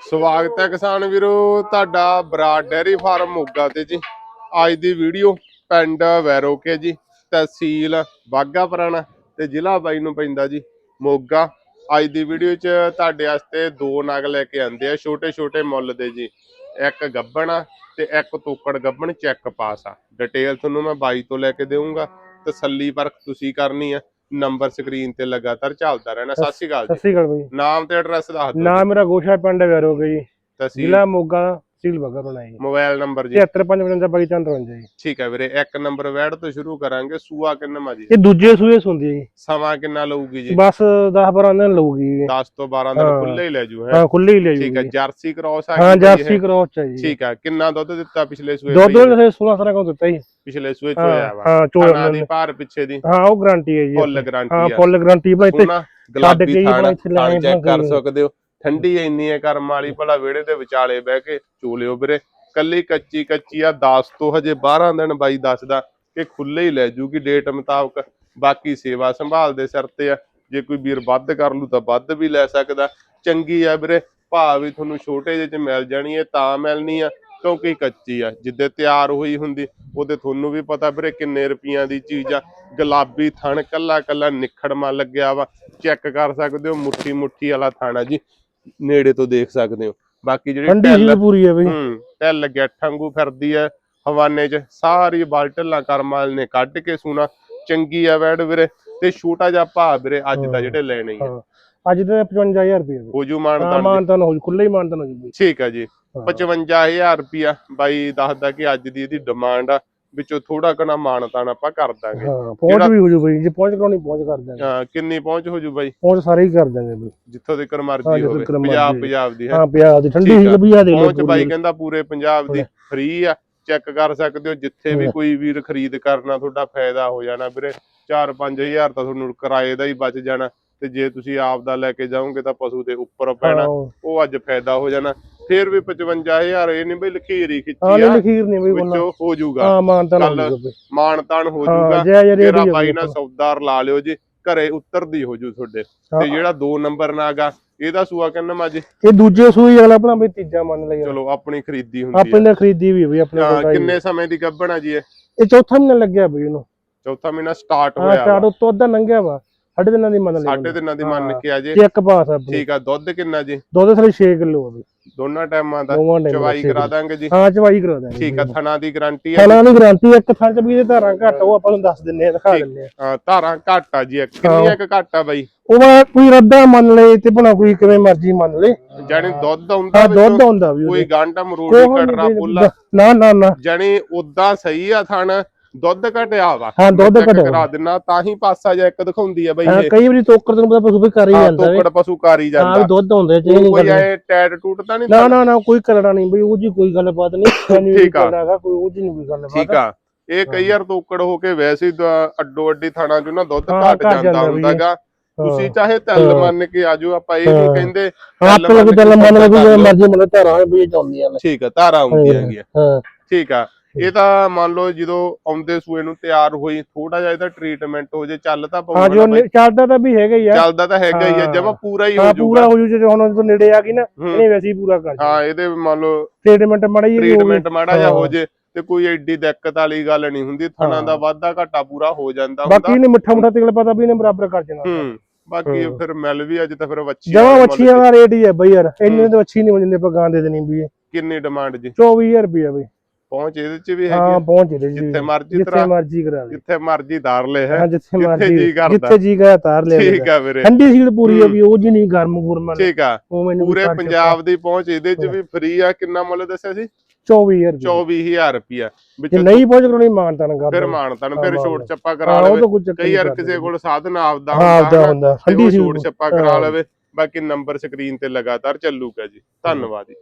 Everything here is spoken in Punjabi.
ਸਵਾਗਤ ਹੈ ਕਿਸਾਨ ਵੀਰੋ, ਤੁਹਾਡਾ ਬਰਾਡ ਡੈਰੀ ਫਾਰਮ ਮੋਗਾ ਤੇ ਜੀ। ਅੱਜ ਦੀ ਵੀਡੀਓ ਪਿੰਡ ਵੈਰੋਕੇ ਜੀ, ਤਹਿਸੀਲ ਬਾਗਾ ਪੁਰਾਣਾ ਤੇ ਜ਼ਿਲ੍ਹਾ ਬਾਈ ਨੂੰ ਪੈਂਦਾ ਜੀ, ਮੋਗਾ। ਅੱਜ ਦੀ ਵੀਡੀਓ 'ਚ ਤੁਹਾਡੇ ਵਾਸਤੇ ਦੋ ਨਗ ਲੈ ਕੇ ਆਂਦੇ ਆ ਛੋਟੇ ਛੋਟੇ ਮੁੱਲ ਦੇ ਜੀ। ਇੱਕ ਗੱਬਣ ਆ ਤੇ ਇੱਕ ਤੋਕੜ ਗੱਬਣ, ਚੈੱਕ ਪਾਸ ਆ। ਡਿਟੇਲ ਤੁਹਾਨੂੰ ਮੈਂ ਬਾਈ ਤੋਂ ਲੈ ਕੇ ਦੇਵਾਂਗਾ ਤਸੱਲੀ ਪਰਖ ਤੁਸੀਂ ਕਰਨੀ ਆ। ਨੰਬਰ ਸਕਰੀਨ ਤੇ ਲਗਾਤਾਰ ਚੱਲਦਾ ਰਹਿਣਾ। ਸਤਿ ਸ਼੍ਰੀ ਅਕਾਲ ਸਤਿ ਜੀ ਸ਼੍ਰੀ ਅਕਾਲ ਬਾਈ। ਨਾਮ ਤੇ ਐਡਰੈਸ ਦੱਸ ਦਿਓ। ਨਾਮ ਮੇਰਾ ਗੋਸ਼ਾ ਪਿੰਡ ਵੈਰੋਗੇ ਜੀ। ਤਹਿਸੀਲ ਜ਼ਿਲ੍ਹਾ ਮੋਗਾ ਤਹਿਸੀਲ ਬਗਾ ਰੋਣਾ ਜੀ। ਮੋਬਾਈਲ ਨੰਬਰ ਜੀ। 7555 ਬਾਈ ਚੰਦ ਰੰਜਾ ਜੀ। ਠੀਕ ਹੈ ਵੀਰੇ ਇੱਕ ਨੰਬਰ ਵੈੜ ਤੋਂ ਸ਼ੁਰੂ ਕਰਾਂਗੇ। ਸੂਆ ਕਿੰਨਾ ਮਾ ਜੀ? ਇਹ ਦੂਜੇ ਸੂਏ ਸੁੰਦੀ ਜੀ। ਸਮਾਂ ਕਿੰਨਾ ਲਊਗੀ ਜੀ? ਬਸ 10 12 ਦਿਨ ਲਊਗੀ ਜੀ। 10 ਤੋਂ 12 ਦਿਨ ਹਾਂ। ਖੁੱਲੇ ਹੀ ਲੈ ਜੂ ਹੈ। ਹਾਂ ਖੁੱਲੀ ਹੀ ਲੈ ਠੀਕ ਹੈ ਜੂਗੀ ਜਰਸੀ ਕ੍ਰੋਸ ਆ ਹਾਂ ਗਈ ਹੈ। ਜਰਸੀ ਕ੍ਰੋਸ ਚ ਜੀ। ਠੀਕ ਹੈ ਕਿੰਨਾ ਦੁੱਧ ਦਿੱਤਾ ਪਿਛਲੇ ਸੂਏ? ਦੇ 16 ਸਾਰਾ ਕੋ ਦਿੱਤਾ ਜੀ? ਪਿਛਲੇ ਸੂਏ ਚ ਹਾਂ ਹੋਇਆ ਵਾ। ਹਾਂ ਖਾਣਾ ਦੀ ਭਾਰ ਪਿੱਛੇ ਦੀ। ਹਾਂ ਉਹ ਗਾਰੰਟੀ ਹੈ ਜੀ ਫੁੱਲ ਗਾਰੰਟੀ ਹਾਂ ਆ ਫੁੱਲ ਗਾਰੰਟੀ ਤੇ ਸੋਨਾ ਗੁਲਾਬੀ ਕੇ ਹੀ ਬਣਾ ਇੱਥੇ ਲੈ ਆਏ ਚੈੱਕ ਕਰ। ਸਕਦੇ ਹੋ। ਠੰਡੀ ਇੰਨੀ ਹੈ ਕਰਮ ਵਾਲੀ ਭਲਾ ਵਿਹੜੇ ਦੇ ਵਿਚਾਲੇ ਬਹਿ ਕੇ ਚੋਲਿਓ ਵੀਰੇ ਕੱਲੀ ਕੱਚੀ ਕੱਚੀ ਆ 10 ਤੋਂ ਹਜੇ 12 ਦਿਨ ਬਾਈ ਦੱਸਦਾ ਕਿ ਖੁੱਲੇ ਹੀ ਲੈ ਜੂਗੀ ਡੇਟ ਮੁਤਾਬਕ। ਬਾਕੀ ਸੇਵਾ ਸੰਭਾਲ ਦੇ ਸਿਰ ਤੇ ਆ। ਜੇ ਕੋਈ ਵੀਰ ਵੱਧ ਕਰ ਲੂ ਤਾਂ ਵੱਧ ਵੀ ਲੈ ਸਕਦਾ। ਚੰਗੀ ਆ ਵੀਰੇ ਭਾਅ ਵੀ ਤੁਹਾਨੂੰ ਛੋਟੇ ਜਿਹੇ ਚ ਮਿਲ ਜਾਣੀ ਹੈ ਤਾਂ ਮਿਲਣੀ ਆ। ਕਿਉਂਕਿ ਕੱਚੀ ਆ ਜਿੱਦੇ ਤਿਆਰ ਹੋਈ ਹੁੰਦੀ ਉਹਦੇ ਤੁਹਾਨੂੰ ਵੀ ਪਤਾ ਵੀਰੇ ਕਿੰਨੇ ਰੁਪਈਆਂ ਦੀ ਚੀਜ਼ ਆ। ਗੁਲਾਬੀ ਥਣ ਕੱਲਾ ਕੱਲਾ ਨਿਖੜਮਾ ਲੱਗਿਆ ਵਾ ਚੈੱਕ ਕਰ ਸਕਦੇ ਹੋ ਮੁੱਠੀ ਮੁੱਠੀ ਵਾਲਾ ਥਾਣਾ ਜੀ ਨੇੜੇ ਤੋਂ ਦੇਖ ਸਕਦੇ ਹੋ। ਬਾਕੀ ਜਿਹੜੀ ਟੈਲ ਪੂਰੀ ਹੈ ਬਈ। ਹੂੰ ਟੈਲ ਲੱਗਿਆ ਠੰਗੂ ਫਿਰਦੀ ਹੈ ਹਵਾਨੇ 'ਚ ਸਾਰੀ ਬਾਲਟਲਾਂ ਕਰਮਾਲ ਨੇ ਕੱਢ ਕੇ ਸੂਣਾ। ਚੰਗੀ ਆ ਵੈੜ ਵੀਰੇ। ਤੇ ਛੋਟਾ ਜਿਹਾ ਭਾ ਵੀਰੇ ਅੱਜ ਦਾ ਹਾਂ। ਜਿਹੜੇ ਲੈਣੇ ਹੀ ਆ। ਹਾਂ। ਅੱਜ ਤੇ 55000 ਰੁਪਏ ਹੋ ਜੂ ਹਾਂ ਮਾਨਦਾਨ ਮਾਨਤਨ ਹੋ ਜੂ ਖੁੱਲੇ ਹੀ ਮਾਨਤਨ ਹੋ ਜੂ ਠੀਕ ਹੈ ਜੀ। ਹਾਂ। 55000 ਰੁਪਿਆ ਬਾਈ ਦੱਸਦਾ ਕਿ ਅੱਜ ਦੀ ਇਹਦੀ ਡਿਮਾਂਡ ਆ ਵਿੱਚੋਂ ਥੋੜਾ ਕਣਾ ਮਾਨਤਾਨ ਆਪਾਂ ਕਰ ਦਾਂਗੇ। ਹਾਂ ਪਹੁੰਚ ਵੀ ਹੋ ਜੂ ਬਈ। ਜੇ ਪਹੁੰਚ ਕਰਾਉਣੀ ਪਹੁੰਚ ਕਰ ਦਾਂਗੇ ਹਾਂ, ਕਿੰਨੀ ਪਹੁੰਚ ਹੋ ਜੂ ਬਾਈ? ਪਹੁੰਚ ਸਾਰੇ ਹੀ ਕਰ ਦਾਂਗੇ ਬਈ। ਜਿੱਥੋਂ ਦੇ ਹਾਂ, ਮਰਜ਼ੀ ਜਿੱਥੋਂ ਹੋਵੇ। ਪੰਜਾਬ। ਪੰਜਾਬ ਦੀ ਹੈ। ਹਾਂ ਪਿਆ ਦੀ ਠੰਡੀ ਆ। ਵੀ ਆ ਦੇ ਪਹੁੰਚ ਬਾਈ। ਕਹਿੰਦਾ ਪੂਰੇ ਪੰਜਾਬ ਦੀ। ਫ੍ਰੀ ਆ। ਚੈੱਕ ਕਰ ਸਕਦੇ ਹੋ ਜਿੱਥੇ ਵੀ ਹਾਂ। ਕੋਈ ਵੀਰ ਖਰੀਦ ਕਰਨਾ ਤੁਹਾਡਾ ਫਾਇਦਾ ਹੋ ਜਾਣਾ ਵੀਰੇ। 4-5000 ਤਾਂ ਤੁਹਾਨੂੰ ਕਿਰਾਏ ਦਾ ਹੀ ਬਚ ਜਾਣਾ ਤੇ ਜੇ ਤੁਸੀਂ ਆਪ ਦਾ ਲੈ ਕੇ ਜਾਓਗੇ ਤਾਂ ਪਸ਼ੂ ਦੇ ਉੱਪਰ ਪੈਣਾ ਹਾਂ ਉਹ ਅੱਜ ਫਾਇਦਾ ਹੋ ਜਾਣਾ। ਫਿਰ ਵੀ 55000 ਇਹ ਨਹੀਂ ਬਈ ਲਖੀਰ ਹੀ ਹਾਂ ਖਿੱਚੀ ਆ। ਲਖੀਰ ਨਹੀਂ ਬਈ ਕੋਨਾ ਵਿੱਚੋਂ ਹੋ ਜਾਊਗਾ। ਹਾਂ ਮਾਨਤਨ ਹੋ ਮਾਣ ਤਾਣ ਹੋ ਹਾਂ ਜਾਊਗਾ। ਤੇਰਾ ਬਾਈ ਨਾਲ ਸੌਦਾਰ ਲਾ ਲਿਓ ਜੀ ਘਰੇ ਉਤਰਦੀ ਹੋ ਜੂ ਤੁਹਾਡੇ। ਤੇ ਜਿਹੜਾ 2 ਨੰਬਰ ਨਾਗਾ ਇਹਦਾ ਸੂਆ ਕਹਿੰਦਾ ਮਾ ਜੀ ਇਹ ਦੂਜੇ ਸੂਈ ਅਗਲਾ ਆਪਣਾ ਬਈ ਤੀਜਾ ਮੰਨ ਲਿਆ ਚਲੋ ਆਪਣੀ ਖਰੀਦੀ ਹੁੰਦੀ ਆਪਣੇ ਨੇ ਖਰੀਦੀ ਵੀ ਹੈ ਬਈ ਆਪਣੇ ਆ ਕੋਲ ਹੀ। ਕਿੰਨੇ ਸਮੇਂ ਦੀ ਗੱਭਣਾ ਜੀ ਇਹ? ਇਹ ਚੌਥਾ ਮਹੀਨਾ ਲੱਗਿਆ ਬਈ ਇਹਨੂੰ ਚੌਥਾ ਮਹੀਨਾ ਸਟਾਰਟ ਹਾਂ ਹੋਇਆ ਸਟਾਰਟ ਵਾ। ਉਤੋਂ ਅੱਧਾ ਲੰਘਿਆ ਵਾ। ਸਾਢੇ ਦਿਨਾਂ ਦੀ ਮੰਨ ਲਈ ਸਾਢੇ ਦਿਨਾਂ ਦੀ ਮੰਨ। ਕੇ ਆ ਜੇ। ਚੈੱਕ ਪਾਸ ਆ ਆਪਣੀ ਠੀਕ ਆ ਦੁੱਧ ਕਿੰਨਾ ਜੀ? ਦੁੱਧ ਥਲੇ 6 ਕਿਲੋ ਆ ਬਈ ਦੋਨਾਂ ਟਾਈਮਾਂ ਦਾ ਦੋਵਾਂ ਟਾਈਮ ਚਵਾਈ ਕਰਾ ਦਾਂਗੇ ਜੀ। ਹਾਂ ਚਵਾਈ ਕਰਾ ਦਾਂਗੇ ਠੀਕ ਆ ਥਣਾ ਦੀ ਗਾਰੰਟੀ ਹੈ ਖਾਣਾ ਦੀ ਗਾਰੰਟੀ ਇੱਕ ਥਾਂ ਚ ਵੀ ਇਹਦੇ ਧਾਰਾਂ ਘੱਟ ਉਹ ਆਪਾਂ ਨੂੰ ਦੱਸ ਦਿੰਨੇ ਆ ਦਿਖਾ ਦਿੰਨੇ ਆ। ਹਾਂ, ਧਾਰਾਂ ਘੱਟ ਆ ਜੀ ਇੱਕ। ਕਿੰਨੀਆਂ ਕੁ ਘੱਟ ਆ ਬਾਈ? ਉਹ ਵਾ ਕੋਈ ਰੱਦਾ ਮੰਨ ਲਏ ਤੇ ਭਣਾ ਕੋਈ ਕਿਵੇਂ ਮਰਜ਼ੀ ਮੰਨ ਲੇ ਜਾਨੀ ਦੁੱਧ ਆਉਂਦਾ ਹਾਂ ਦੁੱਧ ਵਿੱਚੋਂ, ਆਉਂਦਾ ਵੀ ਕੋਈ ਉਹਦੇ ਗਾਂਟਾ ਮਰੋੜੀ ਕੋਈ ਕਟਰਾ ਨੀ ਪੁੱਲਾ ਨਾ ਨਾ ਨਾ। ਜਾਨੀ ਉਦਾਂ ਸਹੀ ਆ ਥਣ। ਦੁੱਧ ਘਟਿਆ ਵਾ। ਹਾਂ ਦੁੱਧ ਘਟਿਆ। ਕਰਾ ਦਿੰਨਾ ਤਾਂ ਹੀ ਪਾਸਾ ਜਿਹਾ ਇੱਕ ਦਿਖਾਉਂਦੀ ਆ ਬਾਈ ਹਾਂ ਇਹ। ਕਈ ਵਾਰੀ ਤੋਕਰ ਤੈਨੂੰ ਪਤਾ ਪਸ਼ੂ ਵੀ ਕਰ ਹੀ ਹਾਂ ਜਾਂਦਾ ਵੇ। ਤੋਕੜ ਪਸ਼ੂ ਕਾਰੀ ਹਾਂ ਜਾਂਦਾ। ਵੀ ਦੁੱਧ ਆਉਂਦੇ ਚ ਨਹੀਂ ਕੋਈ ਐ ਟੈਟ ਟੂਟ ਤਾਂ ਨਹੀਂ ਨਾ ਨਾ ਨਾ ਕੋਈ ਕਰੜਾ ਨਹੀਂ ਬਈ ਉਹ ਜੀ ਕੋਈ ਗੱਲਬਾਤ ਨਹੀਂ। ਠੀਕ ਆ। ਕੋਈ ਉਹ ਜੀ ਨਹੀਂ ਕੋਈ ਗੱਲਬਾਤ। ਠੀਕ ਆ। ਇਹ ਕਈ ਵਾਰ ਤੋਕੜ ਹੋ ਕੇ ਵੈਸੇ ਹੀ ਅੱਡੋ ਅੱਡੀ ਥਾਣਾ ਚੋਂ ਨਾ ਦੁੱਧ ਹਾਂ, ਘਟ ਜਾਂਦਾ ਹੁੰਦਾਗਾ ਤੁਸੀਂ ਚਾਹੇ ਤਿਲ ਹਾਂ। ਮੰਨ ਕੇ ਆਜੋ ਆਪਾਂ ਇਹ ਹਾਂ। ਨਹੀਂ ਕਹਿੰਦੇ ਹਾਂ ਤਿਲ ਆਪੇ ਮੰਨ ਗੱਲ ਕੇ ਮੰਨ ਲਓ। ਮਰਜ਼ੀ ਮੰਨ ਧਾਰਾਂ ਵੀ ਚਾਉਂਦੀਆਂ ਨੇ। ਠੀਕ ਆ ਧਾਰਾ ਹੁੰਦੀਆਂ ਹੈਗੀਆਂ। ਹਾਂ। ਠੀਕ ਆ। ਇਹ ਤਾਂ ਮੰਨ ਲਓ ਜਦੋਂ ਆਉਂਦੇ ਸੂਏ ਨੂੰ ਤਿਆਰ ਹੋਈ ਥੋੜਾ ਜਿਹਾ ਇਹਦਾ ਟ੍ਰੀਟਮੈਂਟ ਹੋ ਜੇ ਚੱਲ ਤਾਂ ਹਾਂ ਜੋ। ਚੱਲਦਾ ਤਾਂ ਵੀ ਹੈਗਾ ਹੀ ਆ ਚੱਲਦਾ ਤਾਂ ਹੈਗਾ ਹੀ ਆ। ਜਮਾ ਪੂਰਾ ਹੀ ਹੋ ਹਾਂ ਪੂਰਾ ਜਾਊਗਾ ਹੋ ਜੂ ਜੇ ਹੁਣ ਜਦੋਂ ਨੇੜੇ ਆ ਗਈ ਨਾ। ਇਹਨੇ ਵੈਸੇ ਹੀ ਪੂਰਾ ਕਰ ਹਾਂ ਇਹਦੇ ਮੰਨ ਲਓ ਟ੍ਰੀਟਮੈਂਟ ਮੜਾ ਹੀ ਟ੍ਰੀਟਮੈਂਟ ਮਾੜਾ ਜਿਹਾ ਹੋ। ਜੇ ਤੇ ਕੋਈ ਐਡੀ ਦਿੱਕਤ ਵਾਲੀ ਗੱਲ ਨਹੀਂ ਹੁੰਦੀ ਥਣਾ। ਦਾ ਵਾਧਾ ਘਾਟਾ ਪੂਰਾ ਹੋ ਜਾਂਦਾ ਬਾਕੀ ਹੁੰਦਾ ਇਹਨੇ ਮਿੱਠਾ ਮੁੱਠਾ ਤੇਲ ਪਤਾ ਵੀ ਇਹਨੇ ਬਰਾਬਰ ਕਰ ਹੂੰ ਬਾਕੀ। ਫਿਰ ਮਿਲ ਵੀ ਅੱਜ ਤਾਂ ਫਿਰ ਵੱਛੀ ਜਮਾ ਮੁੱਲ ਦਾ ਰੇਟ ਹੀ ਹੈ ਬਈ ਯਾਰ ਇੰਨੇ ਤਾਂ ਮੱਛੀ ਨਹੀਂ ਜਾਂਦੇ ਆਪਾਂ ਗਾਂ ਦੇ ਦੇਣੀ ਵੀ। ਕਿੰਨੀ ਡਿਮਾਂਡ ਜੀ 24000 ਰੁਪਏ ਬਈ ਪਹੁੰਚ ਇਹਦੇ ਚ ਵੀ ਹਾਂ ਹੈਗੀ ਪਹੁੰਚ ਜੇ ਜੀ ਜਿੱਥੇ ਮਰਜ਼ੀ ਜਿੱਥੇ ਮਰਜ਼ੀ ਕਰਾ ਦੇ। ਜਿੱਥੇ ਮਰਜ਼ੀ ਧਾਰ ਲੈ। ਹੈ ਹਾਂ ਜਿੱਥੇ ਮਰਜ਼ੀ ਜੀਅ ਕਰਦਾ। ਜਿੱਥੇ ਜੀ ਕਰਾ ਤਾਰ ਲੈ ਠੀਕ ਆ ਵੀਰੇ। ਠੰਡੀ ਸੀਲ ਪੂਰੀ ਹੈ ਹੂੰ। ਵੀ ਉਹ ਜੀ ਨਹੀਂ ਗਰਮ ਗੁਰਮ ਠੀਕ ਆ। ਪੂਰੇ ਪੰਜਾਬ ਦੀ ਪਹੁੰਚ ਇਹਦੇ ਚ ਵੀ ਫ੍ਰੀ ਆ। ਕਿੰਨਾ ਮੁੱਲ ਦੱਸਿਆ ਸੀ? 24000 ਰੁਪਏ। 24000 ਰੁਪਿਆ ਜੇ ਵਿੱਚੋਂ ਨਹੀਂ ਪਹੁੰਚ ਕਰਾਉਣੀ ਮਾਨਤਾ ਨਾ ਕਰ ਫਿਰ ਮਾਨਤਨ ਫਿਰ ਹਾਂ, ਛੋਟ ਚੱਪਾ ਹਾਂ ਕਰਾ ਲਵੇ। ਕਈ ਨਹੀਂ ਕਿਸੇ ਕੋਲ ਸਾਧਨ ਆਪਦਾ ਹਾਂ ਹੁੰਦਾ ਠੰਡੀ ਛੋਟ ਛੱਪਾ ਕਰਾ ਹਾਂ। ਲਵੇ। ਬਾਕੀ ਨੰਬਰ ਸਕਰੀਨ ਤੇ ਲਗਾਤਾਰ ਚੱਲੂਗਾ ਜੀ। ਧੰਨਵਾਦ ਜੀ।